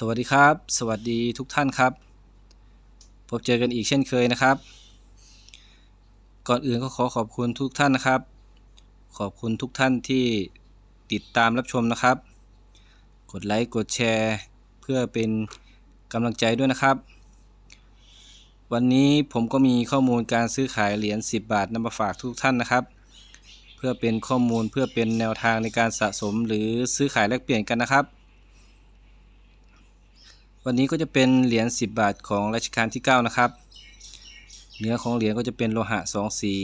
สวัสดีครับ สวัสดีทุกท่านครับ พบเจอกันอีกเช่นเคยนะครับ ก่อนอื่นก็ขอขอบคุณทุกท่านนะครับ ขอบคุณทุกท่านที่ติดตามรับชมนะครับ กดไลค์กดแชร์ เพื่อเป็นกำลังใจด้วยนะครับ วันนี้ผมก็มีข้อมูลการซื้อขายเหรียญ10 บาทนำมาฝากทุกท่านนะครับ เพื่อเป็นข้อมูลเพื่อเป็นแนวทางในการสะสมหรือซื้อขายแลกเปลี่ยนกันนะครับ วันนี้ก็จะเป็นเหรียญ10 บาทของรัชกาลที่ 9 นะครับ เนื้อของเหรียญก็จะเป็นโลหะสองสี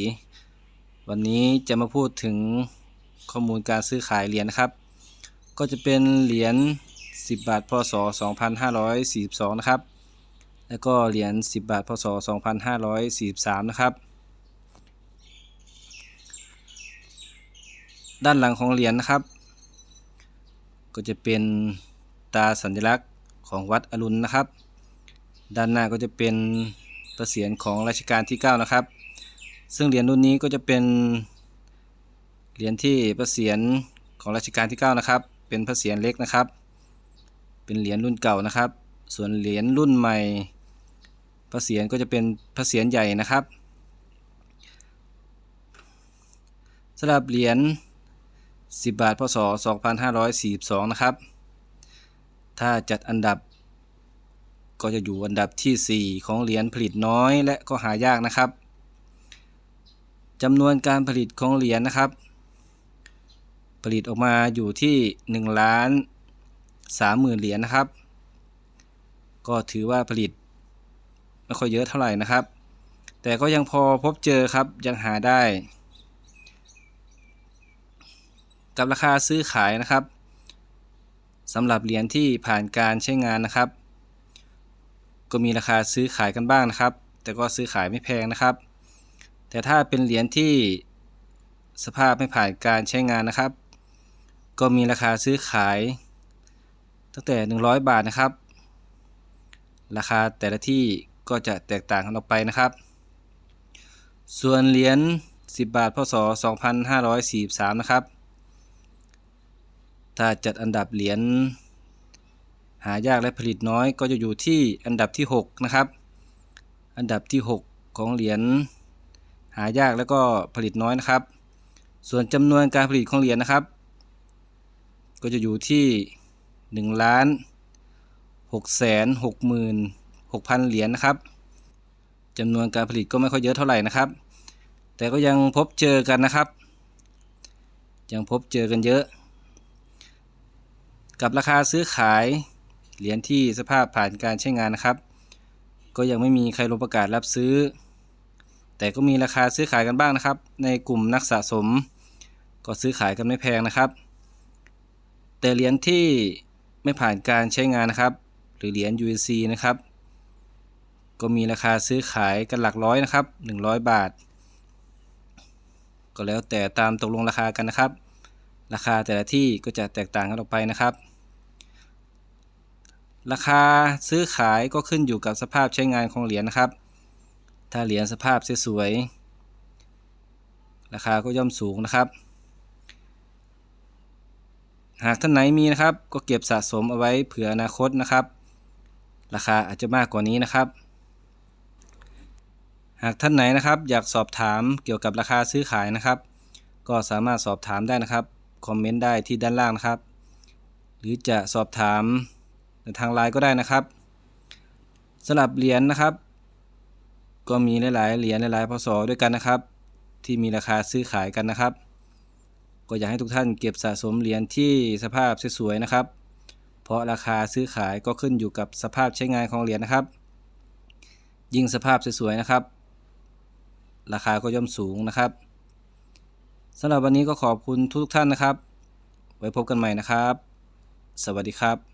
วันนี้จะมาพูดถึงข้อมูลการซื้อขายเหรียญนะครับ ก็จะเป็นเหรียญ10 บาทพศ 2542 นะครับ แล้วก็เหรียญ10 บาทพศ 2543 นะครับ ด้านหลังของเหรียญนะครับ ก็จะเป็นตาสัญลักษณ์ ของวัดอรุณนะครับ ด้านหน้าก็จะเป็นประเสียรของรัชกาลที่ 9 นะครับ ซึ่งเหรียญรุ่นนี้ก็จะเป็นเหรียญที่ประเสียรของรัชกาลที่ 9 นะครับ เป็นพระเสียรเล็กนะครับ เป็นเหรียญรุ่นเก่านะครับ ส่วนเหรียญรุ่นใหม่พระเสียรก็จะเป็นพระเสียรใหญ่นะครับสำหรับเหรียญ10 บาทพศ2542 นะครับ ถ้าจัดอันดับ ก็จะอยู่อันดับที่ 4 ของเหรียญผลิตน้อยและก็หายากนะครับจำนวนการผลิตของเหรียญนะครับ ผลิตออกมาอยู่ที่1ล้าน3หมื่นเหรียญนะครับ ก็ถือว่าผลิตไม่ค่อยเยอะเท่าไหร่นะครับ แต่ก็ยังพอพบเจอครับยังหาได้ กับราคาซื้อขายนะครับ สำหรับเหรียญที่ผ่านการใช้งานนะครับ ก็มีราคาซื้อขายกันบ้างนะครับ แต่ก็ซื้อขายไม่แพงนะครับ แต่ถ้าเป็นเหรียญที่สภาพไม่ผ่านการใช้งานนะครับ ก็มีราคาซื้อขาย ตั้งแต่ 100 บาทนะครับ ราคาแต่ละที่ก็จะแตกต่างกันออกไปนะครับ ส่วนเหรียญ10 บาทพศ2543 นะครับ ถ้าจัดอันดับเหรียญหายากและผลิตน้อยก็จะอยู่ที่อันดับที่ 6 นะครับ อันดับที่ 6 ของเหรียญหายากแล้วก็ผลิตน้อยนะครับ ส่วนจำนวนการผลิตของเหรียญนะครับ ก็จะอยู่ที่1ล้าน6แสน6หมื่น6พันเหรียญนะครับจำนวนการผลิตก็ไม่ค่อยเยอะเท่าไหร่นะครับ แต่ก็ยังพบเจอกันนะครับ ยังพบเจอกันเยอะ กับราคาซื้อขายเหรียญที่สภาพผ่านการใช้งานนะครับ ก็ยังไม่มีใครลงประกาศรับซื้อ แต่ก็มีราคาซื้อขายกันบ้างนะครับ ในกลุ่มนักสะสม ก็ซื้อขายกันไม่แพงนะครับ แต่เหรียญที่ไม่ผ่านการใช้งานนะครับ หรือเหรียญ UNC นะครับ ก็มีราคาซื้อขายกันหลักร้อยนะครับ 100 บาท ก็แล้วแต่ตามตกลงราคากันนะครับ ราคาแต่ละที่ก็จะแตกต่างกันออกไปนะครับ ราคาซื้อขายก็ขึ้นอยู่กับสภาพใช้งานของเหรียญนะครับ ถ้าเหรียญสภาพสวยๆราคาก็ย่อมสูงนะครับ หากท่านไหนมีนะครับ ก็เก็บสะสมเอาไว้เผื่ออนาคตนะครับ ราคาอาจจะมากกว่านี้นะครับ หากท่านไหนนะครับ อยากสอบถามเกี่ยวกับราคาซื้อขายนะครับ ก็สามารถสอบถามได้นะครับคอมเมนต์ได้ที่ด้านล่างนะครับ หรือจะสอบถาม ในทางไลน์ก็ได้นะครับสำหรับเหรียญนะครับ ก็มีหลายๆเหรียญหลายๆพศด้วยกันนะครับ ที่มีราคาซื้อขายกันนะครับ ก็อยากให้ทุกท่านเก็บสะสมเหรียญที่สภาพสวยๆนะครับ เพราะราคาซื้อขายก็ขึ้นอยู่กับสภาพใช้งานของเหรียญนะครับ ยิ่งสภาพสวยๆนะครับ ราคาก็ย่อมสูงนะครับสำหรับวันนี้ก็ขอบคุณทุกท่านนะครับ ไว้พบกันใหม่นะครับ สวัสดีครับ